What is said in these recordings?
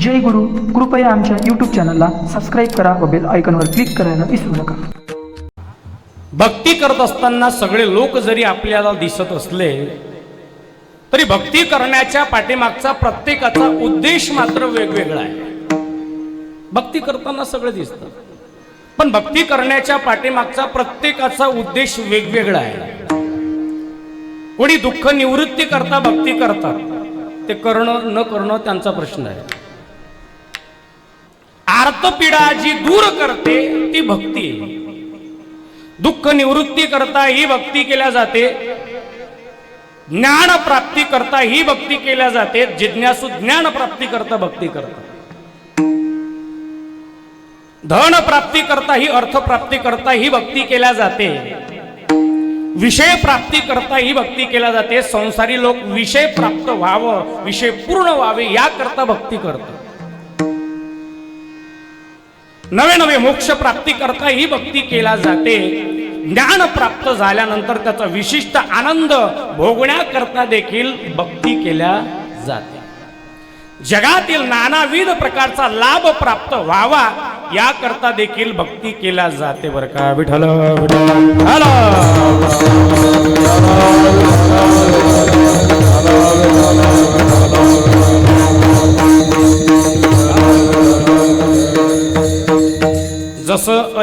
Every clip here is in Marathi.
जय गुरु. कृपया आमच्या यूट्यूब चॅनलला सबस्क्राईब करा व बेल आयकॉनवर क्लिक करायला विसरू नका. भक्ती करत असताना सगळे लोक जरी आपल्याला दिसत असले तरी भक्ती करण्याच्या पाठीमागचा प्रत्येकाचा उद्देश मात्र वेगवेगळा आहे. भक्ती करताना सगळं दिसतं पण भक्ती करण्याच्या पाठीमागचा प्रत्येकाचा उद्देश वेगवेगळा आहे. कोणी दुःख निवृत्ती करता भक्ती करतात. ते करणं न करणं त्यांचा प्रश्न आहे. आर्तपीडा जी दूर करते ती भक्ती आहे. दुःख निवृत्ती करता ही भक्ती केल्या जाते. ज्ञान प्राप्ती करता ही भक्ती केल्या जाते. जिज्ञासू ज्ञान प्राप्ती करता भक्ती करता. धन प्राप्ती करता ही अर्थ प्राप्ती करता ही भक्ती केल्या जाते. विषय प्राप्ती करता ही भक्ती केल्या जाते. संसारी लोक विषय प्राप्त व्हावं विषय पूर्ण व्हावे याकरता भक्ती करतात. नवे नवे मोक्ष प्राप्ती करता ही भक्ती केला जाते. ज्ञान प्राप्त झाल्यानंतर त्याचा विशिष्ट आनंद भोगण्याकरता देखील भक्ती केल्या जाते. जगातील नानाविध प्रकारचा लाभ प्राप्त व्हावा याकरता देखील भक्ती केल्या जाते बरं का? विठल विठ्ठल.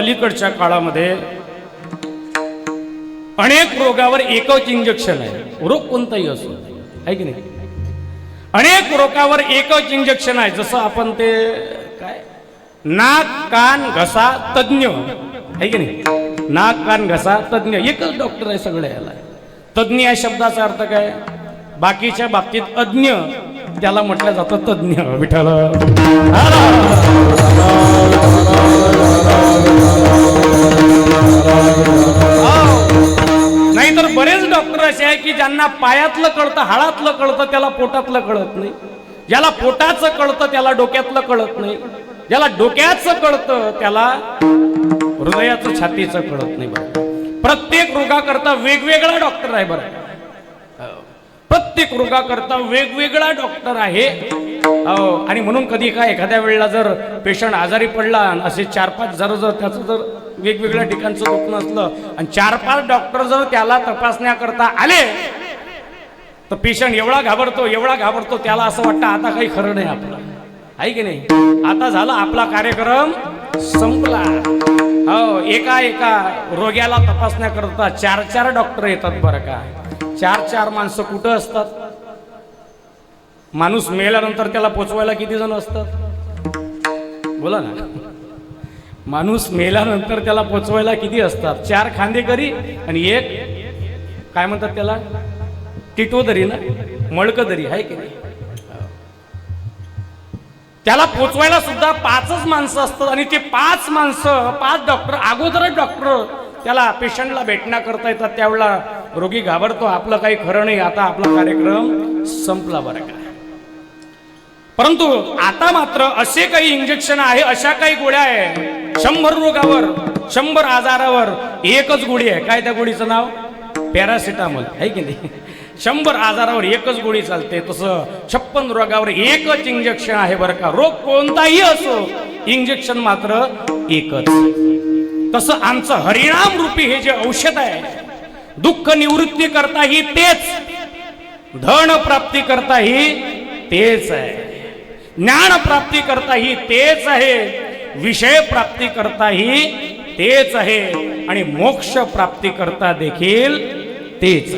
अलीकडच्या काळामध्ये अनेक रोगावर एकच इंजेक्शन आहे. रोग कोणताही असो आहे की नाही? अनेक रोगावर एकच इंजेक्शन आहे. जसं आपण ते काय? नाक कान घसा तज्ञ आहे की नाही? नाक कान घसा तज्ञ एकच डॉक्टर आहे सगळं याला. तज्ञ या शब्दाचा अर्थ काय? बाकीच्या बाबतीत अज्ञ त्याला म्हटलं जातं तज्ञ विठ्ठल. डॉक्टर असे आहे की ज्यांना पायातलं कळतं हाडातलं कळतं त्याला पोटातलं कळत नाही. ज्याला पोटाचं कळतं त्याला डोक्यातलं कळत नाही. ज्याला डोक्याचं कळतं त्याला हृदयाचं छातीचं कळत नाही बरं. प्रत्येक रोगाकरता वेगवेगळा डॉक्टर आहे बरं. प्रत्येक रोगाकरता वेगवेगळा डॉक्टर आहे. हो आणि म्हणून कधी काय एखाद्या वेळेला जर पेशंट आजारी पडला आणि असे चार पाच जर जर त्याचं जर वेगवेगळ्या ठिकाणचं दुखणं असलं आणि चार पाच डॉक्टर जर त्याला तपासण्याकरता आले तर पेशंट एवढा घाबरतो एवढा घाबरतो त्याला असं वाटतं आता काही खरं नाही आपलं. आहे की नाही? आता झाला आपला कार्यक्रम संपला. हो एका एका रोग्याला तपासण्याकरता चार चार डॉक्टर येतात बरं का. चार चार माणसं कुठं असतात? माणूस मेल्यानंतर त्याला पोचवायला किती जण असतात? बोला ना. माणूस मेल्यानंतर त्याला पोचवायला किती असतात? चार खांदेकरी आणि एक काय म्हणतात त्याला? टिटोदरी ना? मळकदरी आहे की नाही? त्याला पोचवायला सुद्धा पाचच माणसं असतात आणि ते पाच माणसं पाच डॉक्टर अगोदरच डॉक्टर त्याला पेशंटला भेटण्याकरता येतात. त्यावेळेला रोगी घाबरतो. आपलं काही खरं नाही. आता आपला कार्यक्रम संपला बरं का. परंतु आता मात्र असे काही इंजेक्शन आहे अशा काही गोळ्या आहे शंभर रोगावर शंभर आजारावर एकच गोळी आहे. काय त्या गोळीचं नाव? पॅरासिटामॉल आहे की नाही? शंभर आजारावर एकच गोळी चालते. तसं छप्पन रोगावर एकच इंजेक्शन आहे बरं का. रोग कोणताही असो इंजेक्शन मात्र एकच. तसं आमचं हरिणाम रूपी हे जे औषध आहे दुःख निवृत्ती करताही तेच धन प्राप्ती करताही तेच आहे. ज्ञान प्राप्ती करताही तेच आहे. विषय प्राप्ती करताही तेच आहे. आणि मोक्ष प्राप्ती करता देखील तेच